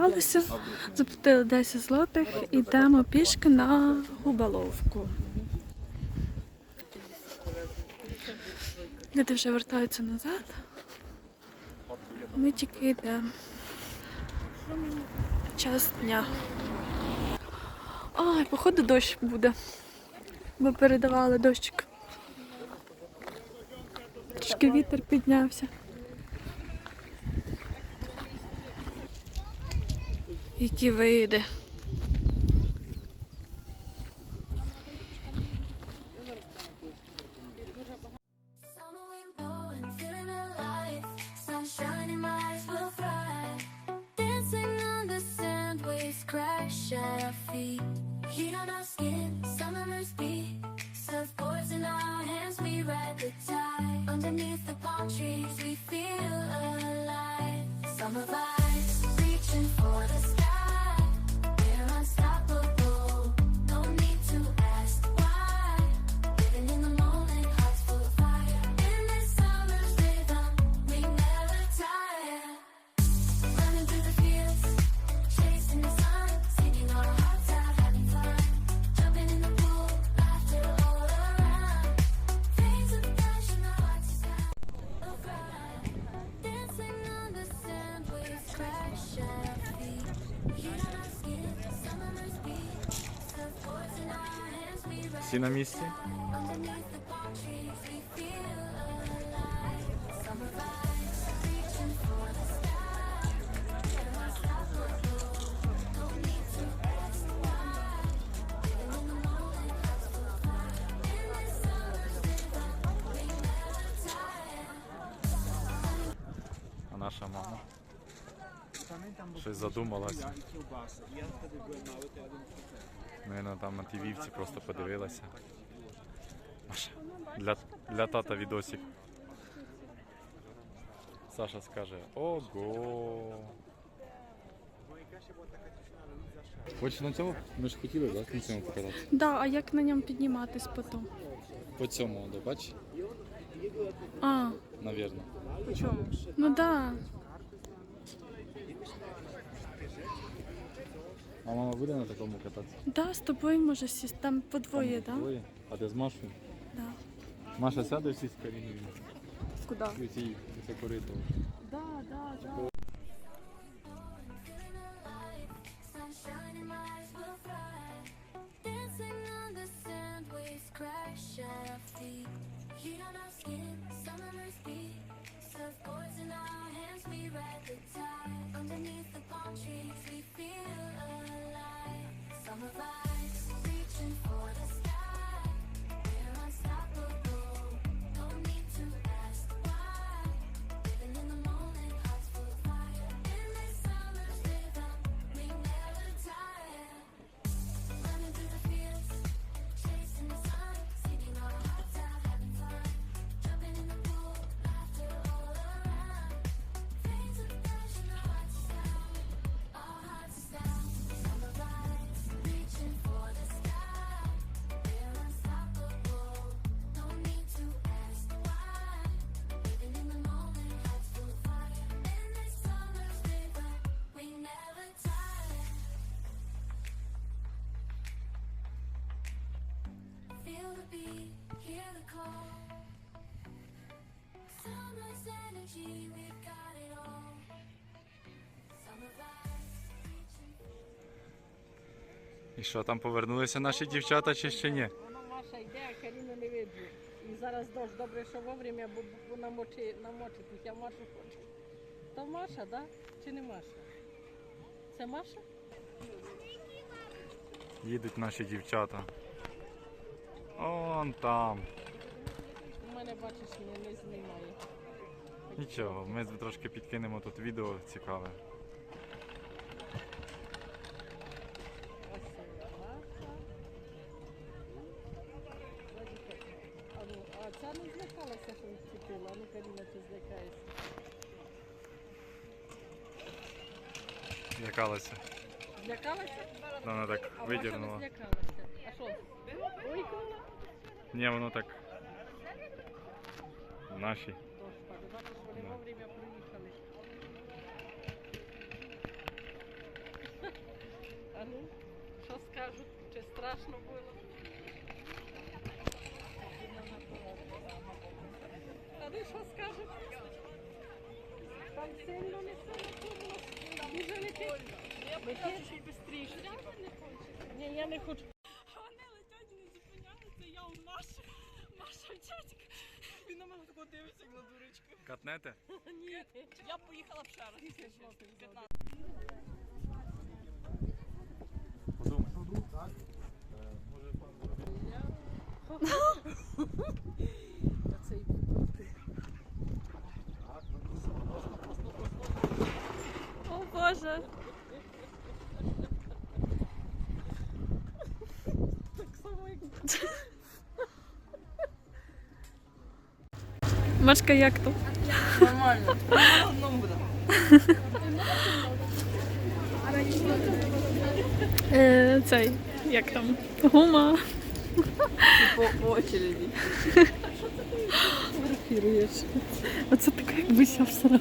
покупалися, заплатили 10 злотих йдемо пішки на губаловку. Люди вже вертаються назад. Ми тільки йдемо. Час дня. Ай, походу дощ буде. Бо передавали дощик. Трішки вітер піднявся. Які види. We never tire. А наша мама щось задумалася. Наверно, там на тій вівці просто подивилася. Для, для тата відосик. Саша скаже Ого. Хочеш на цьому? Ми ж хотіли, так, на цьому покататися? Да, а як на ньому підніматись потім? По цьому, да, бач? А, Навірно. ну да. А мама буде на такому кататися? Да, з тобою може сісти. Там по двоє, так? да? двоє. А ти з Машою? Да. Маша сяде всі з Каріною. Куди? Ці, це корито. Да, да, да. І що, там повернулися наші дівчата чи ще ні? Воно Маша йде, а Каріну не видно. І зараз дощ добре, що вовремя, бо, бо намочи, намочить їх. Я Машу хочу. То Маша, да? Чи не Маша? Це Маша? Їдуть наші дівчата. Он там. Мене, бачиш, не, не знімає. Нічого, ми трошки підкинемо тут відео цікаве. А, ця не злякалася, що вчепила. А ну, Каріна, чи злякаєшся? Злякалася. Злякалася? Вона так А Маша не видірнула. злякалася. А що? Ой, кола. Ні, воно так. Наші. Дощ падає. Бачиш, вони Да. вовремя приїхали. А ну, що скажуть? Чи страшно було? А ви що скажете? Там сильно не сильно дуже летить. Летить швидше. Ні, я не хочу. Вони летять і не зупиняються, я у Маші. Маша дядька. Він на мене тако дивиться, як на дурочку. Катнете? Ні, я поїхала б ще раз. 15. Цей О Боже. так само, як Машка, як там? Нормально. Одному буде. Е, цей, як там? Гума. По, по очереді. фотографіруєш. Оце така якби я всрала.